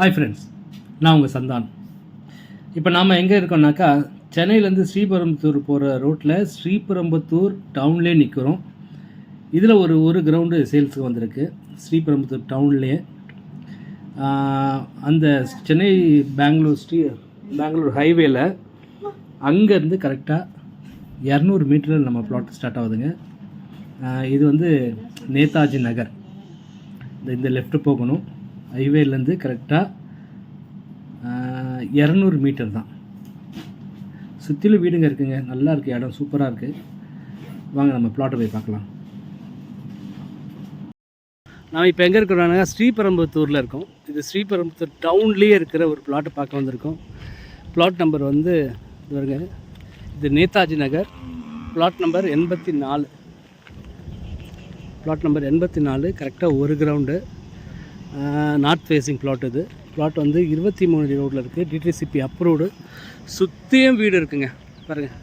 Hi friends நான் உங்கள் சந்தான். இப்போ நாம் எங்கே இருக்கோம்னாக்கா சென்னையிலேருந்து ஸ்ரீபெரும்புத்தூர் போகிற ரோட்டில் ஸ்ரீபெரும்புத்தூர் டவுன்லேயே நிற்கிறோம் இதில் ஒரு ஒரு கிரவுண்டு சேல்ஸுக்கு வந்திருக்கு. ஸ்ரீபெரும்புத்தூர் டவுன்லேயே அந்த சென்னை பெங்களூர் ஸ்ரீ பெங்களூர் ஹைவேயில் அங்கேருந்து கரெக்டாக இரநூறு மீட்டரில் நம்ம பிளாட் ஸ்டார்ட் ஆகுதுங்க. இது வந்து நேதாஜி நகர். இந்த இந்த லெஃப்ட் போகணும். ஹைவேலேருந்து கரெக்டாக இரநூறு மீட்டர் தான். சுற்றிலும் வீடுங்க இருக்குங்க. நல்லா இருக்குது இடம் சூப்பராக இருக்குது வாங்க நம்ம பிளாட்டை போய் பார்க்கலாம். நாம் இப்போ எங்கே இருக்கிறோம்னா ஸ்ரீபெரும்புத்தூரில் இருக்கோம். இது ஸ்ரீபெரும்புத்தூர் டவுன்லேயே இருக்கிற ஒரு பிளாட்டை பார்க்க வந்திருக்கோம். பிளாட் நம்பர் வந்து இது வருங்க இது நேதாஜி நகர். பிளாட் நம்பர் எண்பத்தி நாலு. பிளாட் நம்பர் எண்பத்தி நாலு. கரெக்டாக ஒரு கிரவுண்டு நார்த் ஃபேஸிங் பிளாட் இது. பிளாட் வந்து இருபத்தி மூணு அடி ரோட்டில் இருக்குது டிடிசிபி அப்ரூவ்டு சுற்றியும் வீடு இருக்குங்க. பாருங்கள்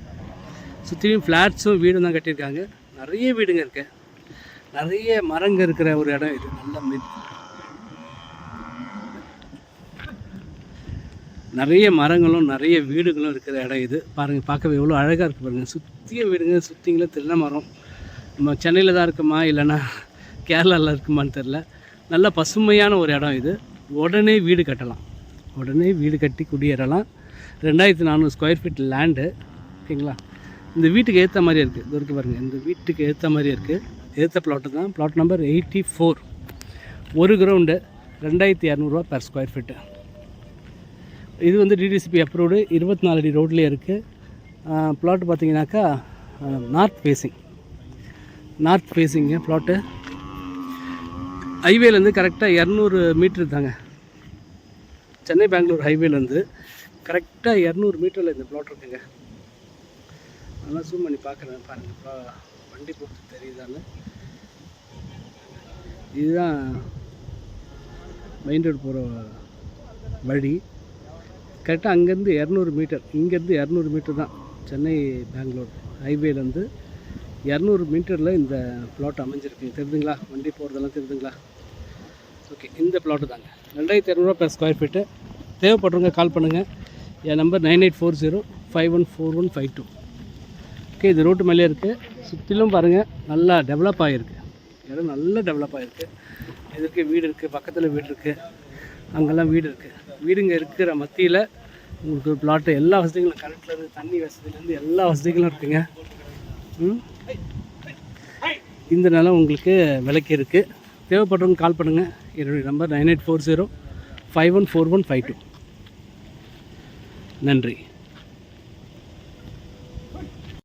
சுற்றியும் ஃப்ளாட்ஸும் வீடும் தான் கட்டியிருக்காங்க. நிறைய வீடுங்க இருக்கு. நிறைய மரங்க இருக்கிற ஒரு இடம் இது. நல்ல மீன் நிறைய மரங்களும் நிறைய வீடுகளும் இருக்கிற இடம் இது. பாருங்கள் பார்க்கவே எவ்வளோ அழகாக இருக்குது பாருங்கள் சுற்றியும் வீடுங்க. சுற்றிங்களும் தென்னை மரம். நம்ம சென்னையில் தான் இருக்குமா? இல்லைன்னா கேரளாவில் இருக்குமான்னு தெரில நல்ல பசுமையான ஒரு இடம் இது. உடனே வீடு கட்டலாம். உடனே வீடு கட்டி குடியேறலாம். ரெண்டாயிரத்தி நானூறு ஸ்கொயர் ஃபீட் லேண்டு ஓகேங்களா? இந்த வீட்டுக்கு ஏற்ற மாதிரி இருக்குது இது இருக்குது பாருங்கள் இந்த வீட்டுக்கு ஏற்ற மாதிரி இருக்குது ஏற்ற பிளாட்டு தான். பிளாட் நம்பர் எயிட்டி ஃபோர் ஒரு கிரவுண்டு ரெண்டாயிரத்தி இரநூறுவா பெர் ஸ்கொயர் ஃபீட்டு இது வந்து டிடிசிபி அப்ரூவ்டு இருபத்தி நாலு அடி ரோட்லேயே இருக்குது பிளாட் பார்த்தீங்கன்னாக்கா நார்த் ஃபேஸிங் நார்த் ஃபேஸிங்க பிளாட்டு ஹைவேலேருந்து கரெக்டாக இரநூறு மீட்ரு தாங்க. சென்னை பெங்களூர் ஹைவேலேருந்து கரெக்டாக இரநூறு மீட்டரில் இந்த பிளாட் இருக்குங்க. நல்லா ஜூம் பண்ணி பார்க்குறேன் பாருங்கள் வண்டி போட்டு தெரியுதான்னு. இதுதான் மெயின் ரோடு போகிற வழி. கரெக்டாக அங்கேருந்து இரநூறு மீட்டர் இங்கேருந்து இரநூறு மீட்டர் தான் சென்னை பெங்களூர் ஹைவேலேருந்து இரநூறு மீட்டரில் இந்த பிளாட் அமைஞ்சிருக்கு. தெரியுதுங்களா வண்டி போகிறதெல்லாம் தெரியுதுங்களா ஓகே இந்த பிளாட்டு தாங்க. ரெண்டாயிரத்தி இரநூறுவா per ஸ்கொயர் ஃபீட்டு தேவைப்படுறவங்க கால் பண்ணுங்கள் என் number nine eight four zero five one four one five two. Okay இது ரோட்டு மேலே இருக்குது சுற்றிலும் பாருங்கள் நல்லா டெவலப் ஆகிருக்கு இடம் நல்லா டெவலப் ஆகிருக்கு இதற்கு வீடு இருக்குது பக்கத்தில் வீடு இருக்குது அங்கெல்லாம் வீடு இருக்குது வீடுங்க இருக்கிற மத்தியில் உங்களுக்கு பிளாட்டு எல்லா வசதிகளும் கரண்ட்லேருந்து தண்ணி வசதியிலேருந்து எல்லா வசதிகளும் இருக்குங்க. ம்? இந்த நிலம் உங்களுக்கு விலைக்கு இருக்குது தேவைப்படுறவங்க கால் பண்ணுங்கள் என்னுடைய number nine eight four zero five one four one five two. நன்றி.